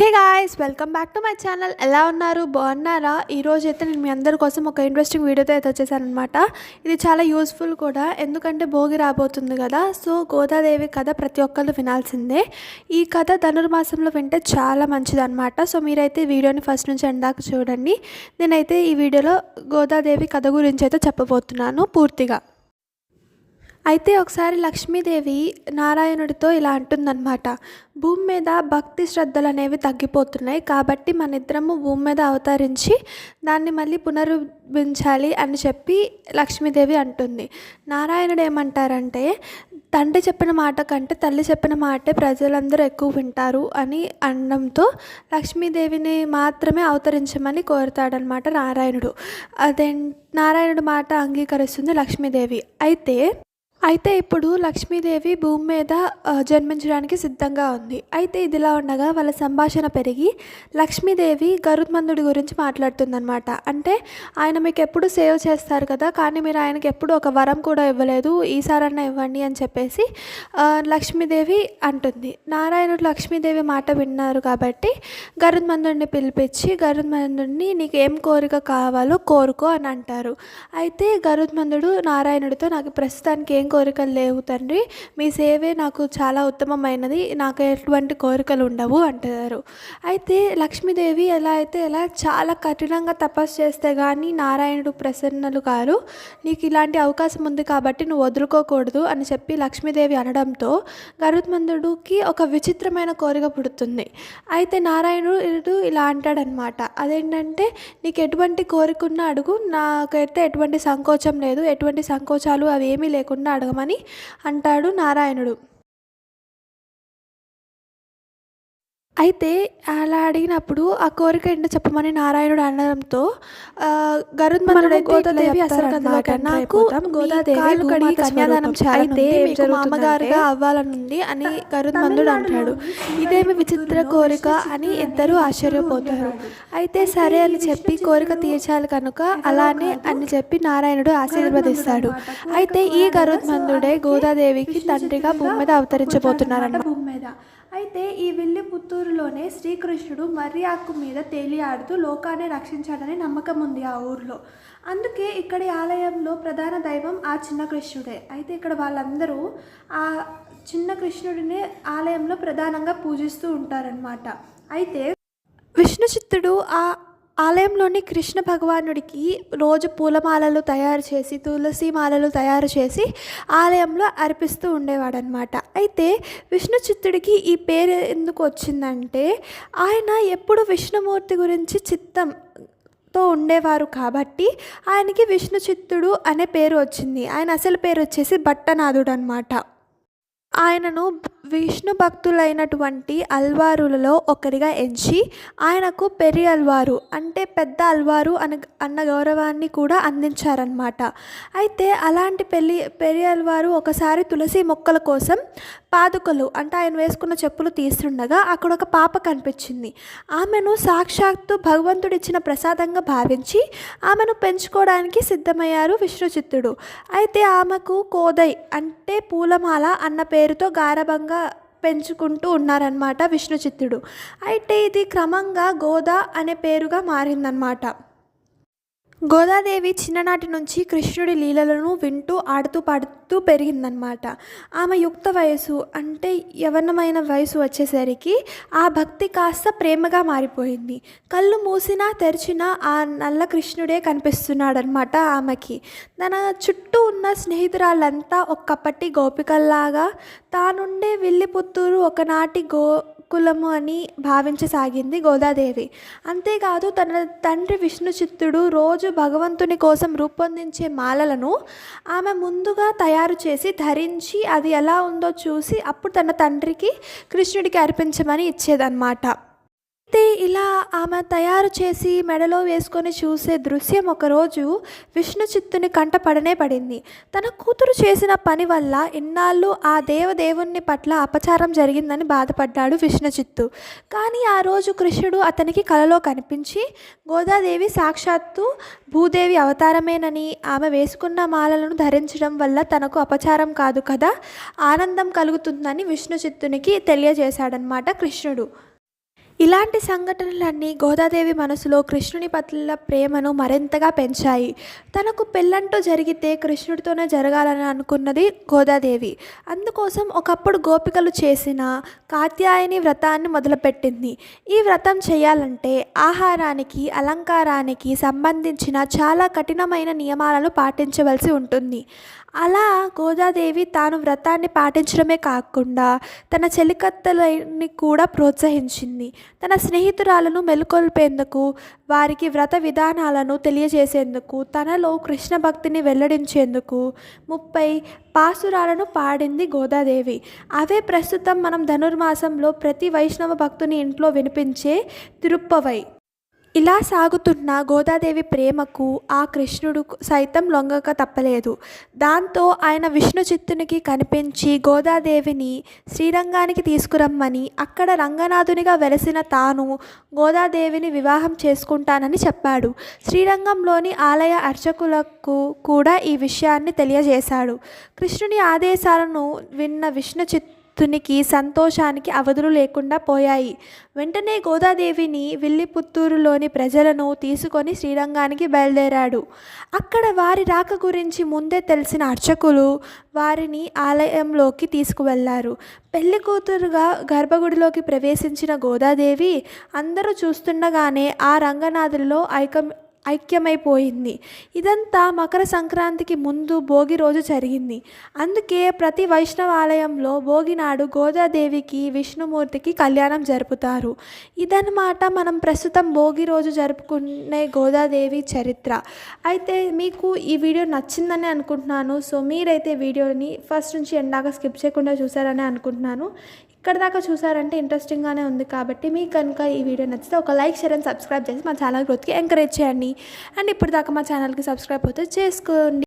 Hey guys welcome back to my channel ఎలా ఉన్నారు? బాగున్నారా? ఈరోజు అయితే నేను మీ అందరి కోసం ఒక ఇంట్రెస్టింగ్ వీడియోతో అయితే వచ్చేసానమాట ఇది చాలా యూస్ఫుల్ కూడా. ఎందుకంటే భోగి రాబోతుంది కదా. సో గోదాదేవి కథ ప్రతి ఒక్కళ్ళు వినాల్సిందే. ఈ కథ ధనుర్మాసంలో వింటే చాలా మంచిదనమాట సో మీరైతే వీడియోని ఫస్ట్ నుంచి ఎండాక చూడండి. నేనైతే ఈ వీడియోలో గోదాదేవి కథ గురించి అయితే చెప్పబోతున్నాను పూర్తిగా. అయితే ఒకసారి లక్ష్మీదేవి నారాయణుడితో ఇలా అంటుందన్నమాట భూమి మీద భక్తి శ్రద్ధలు అనేవి తగ్గిపోతున్నాయి కాబట్టి మన ఇద్దరము భూమి మీద అవతరించి దాన్ని మళ్ళీ పునరుద్ధరించాలి అని చెప్పి లక్ష్మీదేవి అంటుంది. నారాయణుడు ఏమంటారంటే తండ్రి చెప్పిన మాట కంటే తల్లి చెప్పిన మాటే ప్రజలందరూ ఎక్కువ వింటారు అని అనడంతో లక్ష్మీదేవిని మాత్రమే అవతరించమని కోరుతాడనమాట నారాయణుడు. అదే నారాయణుడు మాట అంగీకరిస్తుంది లక్ష్మీదేవి. అయితే అయితే ఇప్పుడు లక్ష్మీదేవి భూమి మీద జన్మించడానికి సిద్ధంగా ఉంది. అయితే ఇదిలా ఉండగా వాళ్ళ సంభాషణ పెరిగి లక్ష్మీదేవి గరుత్మంతుడి గురించి మాట్లాడుతుందనమాట అంటే ఆయన మీకు ఎప్పుడు సేవ్ చేస్తారు కదా కానీ మీరు ఆయనకి ఎప్పుడు ఒక వరం కూడా ఇవ్వలేదు ఈసారన్నా ఇవ్వండి అని చెప్పేసి లక్ష్మీదేవి అంటుంది. నారాయణుడు లక్ష్మీదేవి మాట విన్నారు కాబట్టి గరుత్మంతుడిని పిలిపించి గరుత్మంతుడిని నీకు ఏం కోరిక కావాలో కోరుకో అని అంటారు. అయితే గరుత్మంతుడు నారాయణుడితో నాకు ప్రస్తుతానికి ఏం కోరికలు లేవు తండ్రి. మీ సేవే నాకు చాలా ఉత్తమమైనది. నాకు ఎటువంటి కోరికలు ఉండవు అంటారు. అయితే లక్ష్మీదేవి ఎలా అయితే ఎలా చాలా కఠినంగా తపస్సు చేస్తే కానీ నారాయణుడు ప్రసన్నలు గారు నీకు ఇలాంటి అవకాశం ఉంది కాబట్టి నువ్వు వదులుకోకూడదు అని చెప్పి లక్ష్మీదేవి అనడంతో గరుత్మంతుడికి ఒక విచిత్రమైన కోరిక పుడుతుంది. అయితే నారాయణుడు ఇలా అంటాడనమాట అదేంటంటే నీకు ఎటువంటి కోరిక ఉన్నా అడుగు. నాకైతే ఎటువంటి సంకోచం లేదు. ఎటువంటి సంకోచాలు అవి ఏమీ లేకుండా అడగమని అంటాడు నారాయణుడు. అయితే అలా అడిగినప్పుడు ఆ కోరిక ఏంటో చెప్పమని నారాయణుడు అనడంతో అసలు నాకు కాళ్ళు కడిగి కన్యాదానం చేయాలంటే అమ్మగారుగా అవ్వాలనుంది అని గరుత్మంతుడు అంటాడు. ఇదేమి విచిత్ర కోరిక అని ఇద్దరు ఆశ్చర్యపోతారు. అయితే సరే అని చెప్పి కోరిక తీర్చాలి కనుక అలానే అని చెప్పి నారాయణుడు ఆశీర్వదిస్తాడు. అయితే ఈ గరుత్మంతుడే గోదాదేవికి తండ్రిగా భూమి మీద అవతరించబోతున్నారన్న భూమి మీద అయితే ఈ విల్లి పుత్తూరులోనే శ్రీకృష్ణుడు మర్రి ఆకు మీద తేలియాడుతూ లోకాన్ని రక్షించాడని నమ్మకం ఉంది ఆ ఊర్లో. అందుకే ఇక్కడి ఆలయంలో ప్రధాన దైవం ఆ చిన్న కృష్ణుడే. అయితే ఇక్కడ వాళ్ళందరూ ఆ చిన్న కృష్ణుడిని ఆలయంలో ప్రధానంగా పూజిస్తూ ఉంటారనమాట అయితే విష్ణు చిత్తుడు ఆ ఆలయంలోని కృష్ణ భగవానుడికి రోజు పూలమాలలు తయారు చేసి తులసి మాలలు తయారు చేసి ఆలయంలో అర్పిస్తూ ఉండేవాడనమాట అయితే విష్ణు చిత్తుడికి ఈ పేరు ఎందుకు వచ్చిందంటే ఆయన ఎప్పుడు విష్ణుమూర్తి గురించి చిత్తం తో ఉండేవారు కాబట్టి ఆయనకి విష్ణు చిత్తుడు అనే పేరు వచ్చింది. ఆయన అసలు పేరు వచ్చేసి భట్టనాథుడు అనమాట ఆయనను విష్ణు భక్తులైనటువంటి అల్వారులలో ఒకరిగా ఎంచి ఆయనకు పెరి అల్వారు అంటే పెద్ద అల్వారు అన అన్న గౌరవాన్ని కూడా అందించారనమాట అయితే అలాంటి పెళ్ళి పెరి అల్వారు ఒకసారి తులసి మొక్కల కోసం పాదుకలు అంటే ఆయన వేసుకున్న చెప్పులు తీస్తుండగా అక్కడ ఒక పాప కనిపించింది. ఆమెను సాక్షాత్తు భగవంతుడిచ్చిన ప్రసాదంగా భావించి ఆమెను పెంచుకోవడానికి సిద్ధమయ్యారు విష్ణుచిత్తుడు. అయితే ఆమెకు కోదై అంటే పూలమాల అన్న పేరుతో గారభంగా పెంచుకుంటూ ఉన్నారనమాట విష్ణుచిత్తుడు. అయితే ఇది క్రమంగా గోదా అనే పేరుగా మారిందనమాట గోదాదేవి చిన్ననాటి నుంచి కృష్ణుడి లీలలను వింటూ ఆడుతూ పాడుతూ పెరిగిందనమాట ఆమె యుక్త వయసు అంటే యవనమైన వయసు వచ్చేసరికి ఆ భక్తి కాస్త ప్రేమగా మారిపోయింది. కళ్ళు మూసినా తెరిచినా ఆ నల్ల కృష్ణుడే కనిపిస్తున్నాడనమాట ఆమెకి. తన చుట్టూ ఉన్న స్నేహితురాళ్ళంతా ఒక్కప్పటి గోపికల్లాగా తానుండే విల్లిపుత్తూరు ఒకనాటి గో కులము అని భావించసాగింది గోదాదేవి. అంతేకాదు తన తండ్రి విష్ణు చిత్తుడు రోజు భగవంతుని కోసం రూపొందించే మాలలను ఆమె ముందుగా తయారు చేసి ధరించి అది ఎలా ఉందో చూసి అప్పుడు తన తండ్రికి కృష్ణుడికి అర్పించమని ఇచ్చేదన్నమాట. అయితే ఇలా ఆమె తయారు చేసి మెడలో వేసుకొని చూసే దృశ్యం ఒకరోజు విష్ణు చిత్తుని కంట పడనే పడింది. తన కూతురు చేసిన పని వల్ల ఇన్నాళ్ళు ఆ దేవదేవుని పట్ల అపచారం జరిగిందని బాధపడ్డాడు విష్ణు చిత్తు. కానీ ఆ రోజు కృష్ణుడు అతనికి కలలో కనిపించి గోదాదేవి సాక్షాత్తు భూదేవి అవతారమేనని ఆమె వేసుకున్న మాలలను ధరించడం వల్ల తనకు అపచారం కాదు కదా ఆనందం కలుగుతుందని విష్ణు చిత్తునికి తెలియజేశాడనమాట కృష్ణుడు. ఇలాంటి సంఘటనలన్నీ గోదాదేవి మనసులో కృష్ణుని పట్ల ప్రేమను మరింతగా పెంచాయి. తనకు పెళ్ళంటూ జరిగితే కృష్ణుడితోనే జరగాలని అనుకున్నది గోదాదేవి. అందుకోసం ఒకప్పుడు గోపికలు చేసిన కాత్యాయని వ్రతాన్ని మొదలుపెట్టింది. ఈ వ్రతం చేయాలంటే ఆహారానికి అలంకారానికి సంబంధించిన చాలా కఠినమైన నియమాలను పాటించవలసి ఉంటుంది. అలా గోదాదేవి తాను వ్రతాన్ని పాటించడమే కాకుండా తన చెలికత్తలని కూడా ప్రోత్సహించింది. తన స్నేహితురాలను మెలుకొల్పేందుకు వారికి వ్రత విధానాలను తెలియజేసేందుకు తనలో కృష్ణ భక్తిని వెల్లడించేందుకు ముప్పై పాసురాలను పాడింది గోదాదేవి. అవే ప్రస్తుతం మనం ధనుర్మాసంలో ప్రతి వైష్ణవ భక్తుని ఇంట్లో వినిపించే తిరుప్పవై. ఇలా సాగుతున్న గోదాదేవి ప్రేమకు ఆ కృష్ణుడు సైతం లొంగక తప్పలేదు. దాంతో ఆయన విష్ణు చిత్తునికి కనిపించి గోదాదేవిని శ్రీరంగానికి తీసుకురమ్మని అక్కడ రంగనాథునిగా వెలసిన తాను గోదాదేవిని వివాహం చేసుకుంటానని చెప్పాడు. శ్రీరంగంలోని ఆలయ అర్చకులకు కూడా ఈ విషయాన్ని తెలియజేశాడు. కృష్ణుని ఆదేశాలను విన్న విష్ణు చిత్తు తునికి సంతోషానికి అవధులు లేకుండా పోయాయి. వెంటనే గోదాదేవిని విల్లిపుత్తూరులోని ప్రజలను తీసుకొని శ్రీరంగానికి బయలుదేరాడు. అక్కడ వారి రాక గురించి ముందే తెలిసిన అర్చకులు వారిని ఆలయంలోకి తీసుకువెళ్ళారు. పెళ్ళి కూతురుగా గర్భగుడిలోకి ప్రవేశించిన గోదాదేవి అందరూ చూస్తుండగానే ఆ రంగనాథుల్లో ఐకం ఐక్యమైపోయింది. ఇదంతా మకర సంక్రాంతికి ముందు భోగి రోజు జరిగింది. అందుకే ప్రతి వైష్ణవాలయంలో భోగి నాడు గోదాదేవికి విష్ణుమూర్తికి కళ్యాణం జరుపుతారు. ఇదన్నమాట మనం ప్రస్తుతం భోగి రోజు జరుపుకునే గోదాదేవి చరిత్ర. అయితే మీకు ఈ వీడియో నచ్చిందని అనుకుంటున్నాను. సో మీరైతే వీడియోని ఫస్ట్ నుంచి ఎండాక స్కిప్ చేయకుండా చూసారని అనుకుంటున్నాను. ఇక్కడ దాకా చూసారంటే ఇంట్రెస్టింగ్గానే ఉంది కాబట్టి మీకు కనుక ఈ వీడియో నచ్చితే ఒక లైక్ షేర్ అండ్ సబ్స్క్రైబ్ చేసి మా ఛానల్ గ్రోత్కి ఎంకరేజ్ చేయండి. అండ్ ఇప్పుడు దాకా మా ఛానల్కి సబ్స్క్రైబ్ అయితే చేసుకోండి.